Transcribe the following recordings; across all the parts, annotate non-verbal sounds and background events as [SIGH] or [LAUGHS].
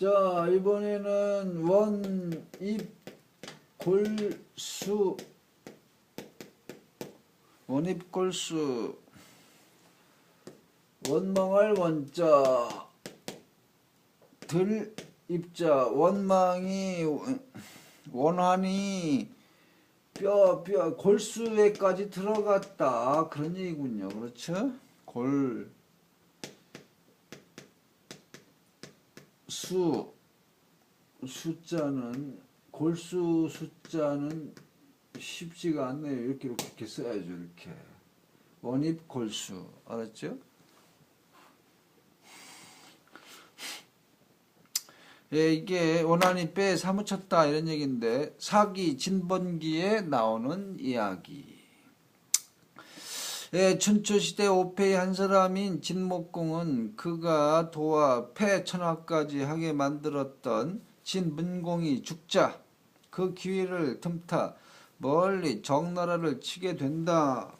자, 이번에는 원, 입, 골, 수. 원입, 골, 수. 원망할 원자. 들, 입자. 원망이, 원한이 뼈, 뼈, 골수에까지 들어갔다. 그런 얘기군요. 그렇죠? 골, 수, 숫자는, 골수 숫자는 쉽지가 않네요. 이렇게, 이렇게, 써야죠. 이렇게. 원입 골수. 알았죠? 예, 이게 원한이 빼 사무쳤다 이런 얘기인데 사기 진번기에 나오는 이야기. 예, 춘추시대 오페의 한 사람인 진목공은 그가 도와 폐천하까지 하게 만들었던 진문공이 죽자 그 기회를 틈타 멀리 정나라를 치게 된다.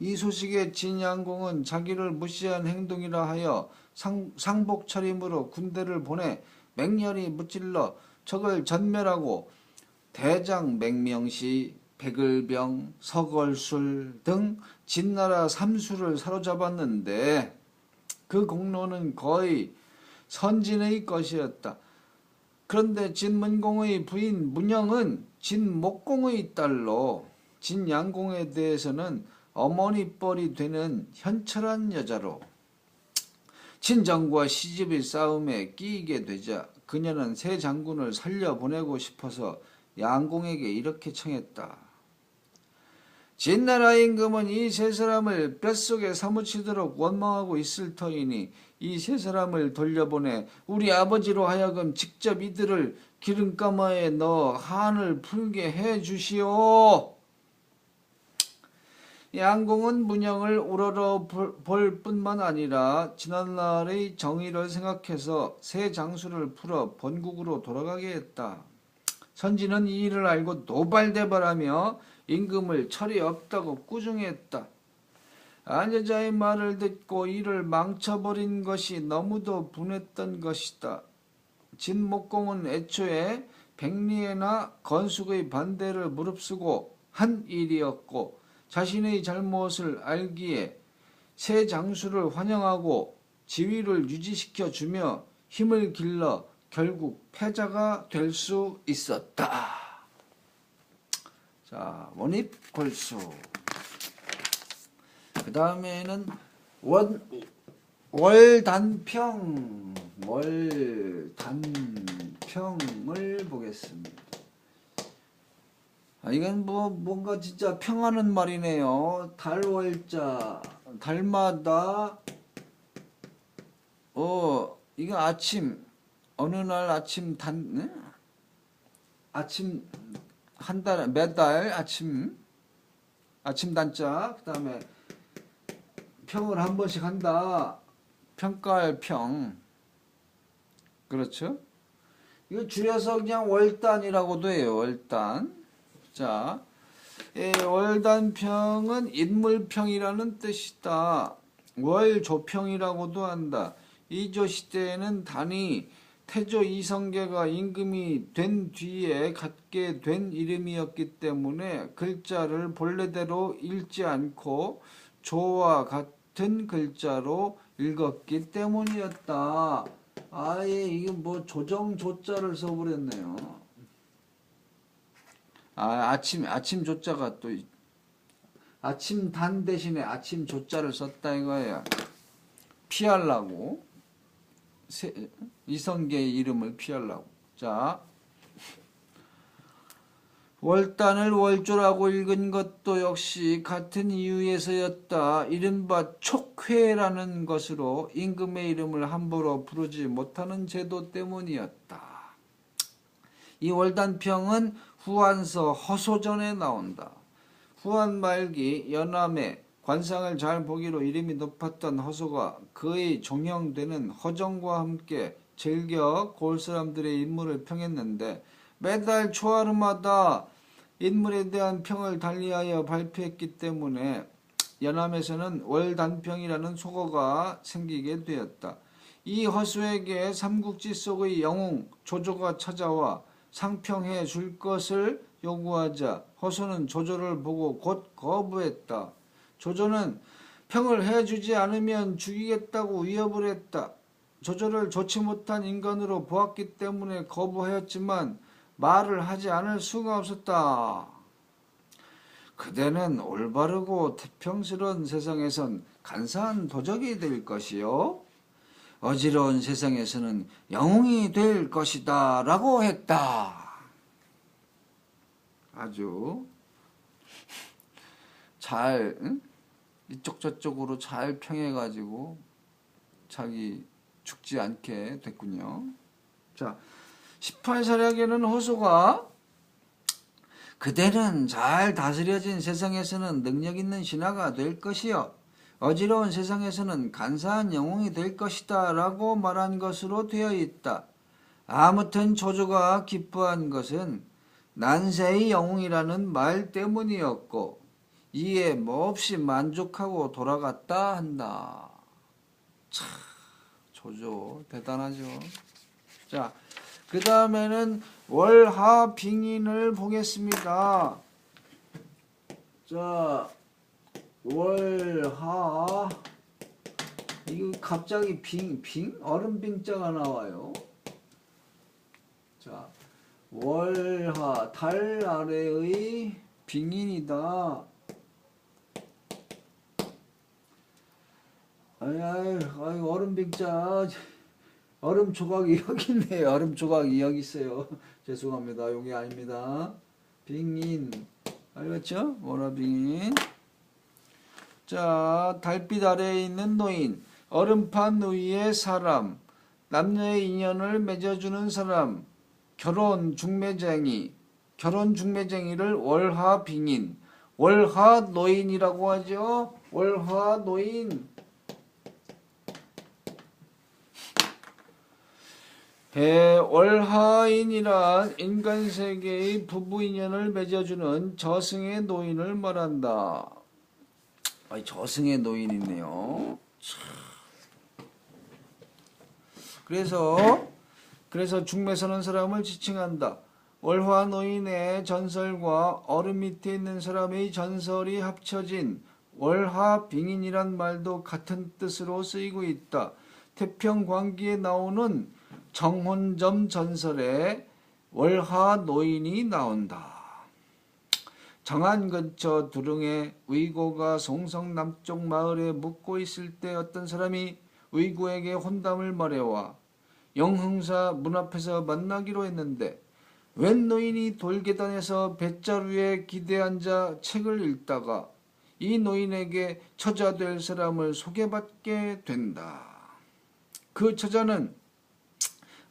이 소식에 진양공은 자기를 무시한 행동이라 하여 상, 상복 차림으로 군대를 보내 맹렬히 무찔러 적을 전멸하고 대장 맹명시, 백을병, 서걸술 등 진나라 삼수를 사로잡았는데 그 공로는 거의 선진의 것이었다. 그런데 진문공의 부인 문영은 진목공의 딸로 진양공에 대해서는 어머니 뻘이 되는 현철한 여자로 친정과 시집의 싸움에 끼이게 되자 그녀는 새 장군을 살려보내고 싶어서 양공에게 이렇게 청했다. 진나라 임금은 이 세 사람을 뼛속에 사무치도록 원망하고 있을 터이니 이 세 사람을 돌려보내 우리 아버지로 하여금 직접 이들을 기름가마에 넣어 한을 풀게 해 주시오. 양공은 문영을 우러러 볼- 볼 뿐만 아니라 지난날의 정의를 생각해서 새 장수를 풀어 본국으로 돌아가게 했다. 선지는 이 일을 알고 노발대발하며 임금을 철이 없다고 꾸중했다. 안여자의 말을 듣고 이를 망쳐버린 것이 너무도 분했던 것이다. 진목공은 애초에 백리애나 건숙의 반대를 무릅쓰고 한 일이었고 자신의 잘못을 알기에 새 장수를 환영하고 지위를 유지시켜 주며 힘을 길러 결국 패자가 될 수 있었다. 자, 원입 골수. 그 다음에는 원 월단평 월단평을 보겠습니다. 아, 이건 뭐 뭔가 진짜 평하는 말이네요. 달월자 달마다 어 이거 아침 어느 날 아침 단 네? 아침 한달몇달 아침 아침 단자 그 다음에 평을 한 번씩 한다. 평가할 평. 그렇죠? 이거 줄여서 그냥 월단이라고도 해요. 월단. 자, 예, 월단평은 인물평이라는 뜻이다. 월조평이라고도 한다. 이조 시대에는 단이 태조 이성계가 임금이 된 뒤에 갖게 된 이름이었기 때문에 글자를 본래대로 읽지 않고 조와 같은 글자로 읽었기 때문이었다. 아예 이게 뭐 조정 조자를 써버렸네요. 아 아침 아침 조자가 또 이- 아침 단 대신에 아침 조자를 썼다 이거야. 피하려고 세, 이성계의 이름을 피하려고. 자. 월단을 월조라고 읽은 것도 역시 같은 이유에서였다. 이른바 촉회라는 것으로 임금의 이름을 함부로 부르지 못하는 제도 때문이었다. 이 월단평은 후한서 허소전에 나온다. 후한 말기 연암에 관상을 잘 보기로 이름이 높았던 허소가 그의 종형되는 허정과 함께 즐겨 골 사람들의 인물을 평했는데 매달 초하루마다 인물에 대한 평을 달리하여 발표했기 때문에 연암에서는 월단평이라는 속어가 생기게 되었다. 이 허수에게 삼국지 속의 영웅 조조가 찾아와 상평해 줄 것을 요구하자 허수는 조조를 보고 곧 거부했다. 조조는 평을 해주지 않으면 죽이겠다고 위협을 했다. 조조를 좋지 못한 인간으로 보았기 때문에 거부하였지만 말을 하지 않을 수가 없었다. 그대는 올바르고 태평스러운 세상에선 간사한 도적이 될 것이요. 어지러운 세상에서는 영웅이 될 것이다. 라고 했다. 아주 잘, 응? 이쪽 저쪽으로 잘 평해가지고 자기 죽지 않게 됐군요. 자, 18 사략에는 호소가 그대는 잘 다스려진 세상에서는 능력 있는 신하가 될 것이요. 어지러운 세상에서는 간사한 영웅이 될 것이다. 라고 말한 것으로 되어 있다. 아무튼 조조가 기뻐한 것은 난세의 영웅이라는 말 때문이었고, 이에 몹시 만족하고 돌아갔다 한다. 참, 조조, 대단하죠. 자, 그 다음에는 월하빙인을 보겠습니다. 자, 월하 이거 갑자기 빙, 빙? 얼음빙자가 나와요. 자, 월하 달 아래의 빙인이다. 아이, 아이, 아이 얼음 빙자. 얼음 조각이 여기 있네요. 얼음 조각이 여기 있어요. [LAUGHS] 죄송합니다. 여기 아닙니다. 빙인. 알겠죠? 워라빙인. 자, 달빛 아래에 있는 노인. 얼음판 위의 사람. 남녀의 인연을 맺어주는 사람. 결혼 중매쟁이. 결혼 중매쟁이를 월하 빙인. 월하 노인이라고 하죠. 월하 노인. 월하인이란 인간 세계의 부부 인연을 맺어주는 저승의 노인을 말한다. 아니, 저승의 노인이네요. 참. 그래서 그래서 중매 서는 사람을 지칭한다. 월화 노인의 전설과 얼음 밑에 있는 사람의 전설이 합쳐진 월화 빙인이란 말도 같은 뜻으로 쓰이고 있다. 태평 광기에 나오는 정혼점 전설에 월하 노인이 나온다. 정안 근처 두릉에 의고가 송성 남쪽 마을에 묵고 있을 때 어떤 사람이 의고에게 혼담을 말해와 영흥사 문 앞에서 만나기로 했는데 웬 노인이 돌계단에서 뱃자루에 기대 앉아 책을 읽다가 이 노인에게 처자 될 사람을 소개받게 된다. 그 처자는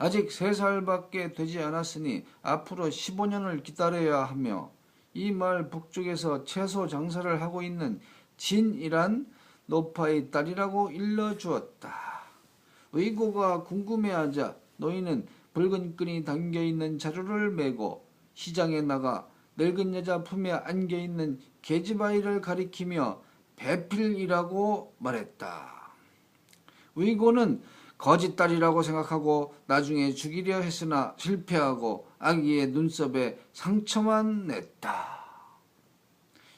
아직 세 살밖에 되지 않았으니 앞으로 15년을 기다려야 하며 이 마을 북쪽에서 채소 장사를 하고 있는 진이란 노파의 딸이라고 일러주었다. 의고가 궁금해하자 노인은 붉은 끈이 담겨 있는 자루를 메고 시장에 나가 늙은 여자 품에 안겨 있는 계집아이를 가리키며 배필이라고 말했다. 의고는 거짓딸이라고 생각하고 나중에 죽이려 했으나 실패하고 아기의 눈썹에 상처만 냈다.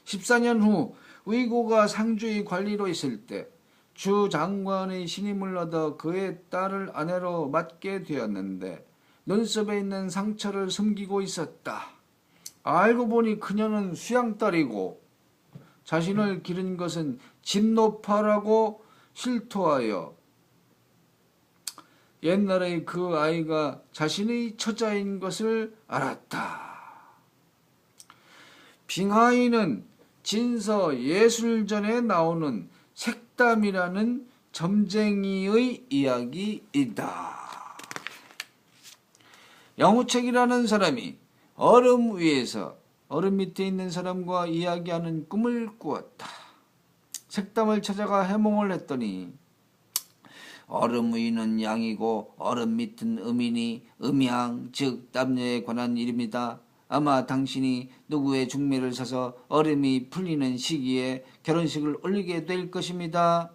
14년 후 의고가 상주의 관리로 있을 때 주 장관의 신임을 얻어 그의 딸을 아내로 맡게 되었는데 눈썹에 있는 상처를 숨기고 있었다. 알고 보니 그녀는 수양딸이고 자신을 기른 것은 진노파라고 실토하여 옛날에 그 아이가 자신의 처자인 것을 알았다. 빙하이는 진서 예술전에 나오는 색담이라는 점쟁이의 이야기이다. 영우책이라는 사람이 얼음 위에서 얼음 밑에 있는 사람과 이야기하는 꿈을 꾸었다. 색담을 찾아가 해몽을 했더니 얼음 위는 양이고 얼음 밑은 음이니 음양 즉 남녀에 관한 일입니다. 아마 당신이 누구의 중매를 사서 얼음이 풀리는 시기에 결혼식을 올리게 될 것입니다.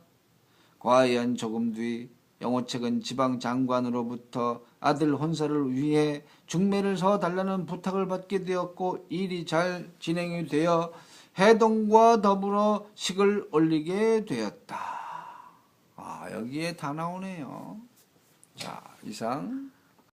과연 조금 뒤 영호책은 지방 장관으로부터 아들 혼사를 위해 중매를 서 달라는 부탁을 받게 되었고 일이 잘 진행이 되어 해동과 더불어 식을 올리게 되었다. 아, 여기에 다 나오네요. 자, 이상.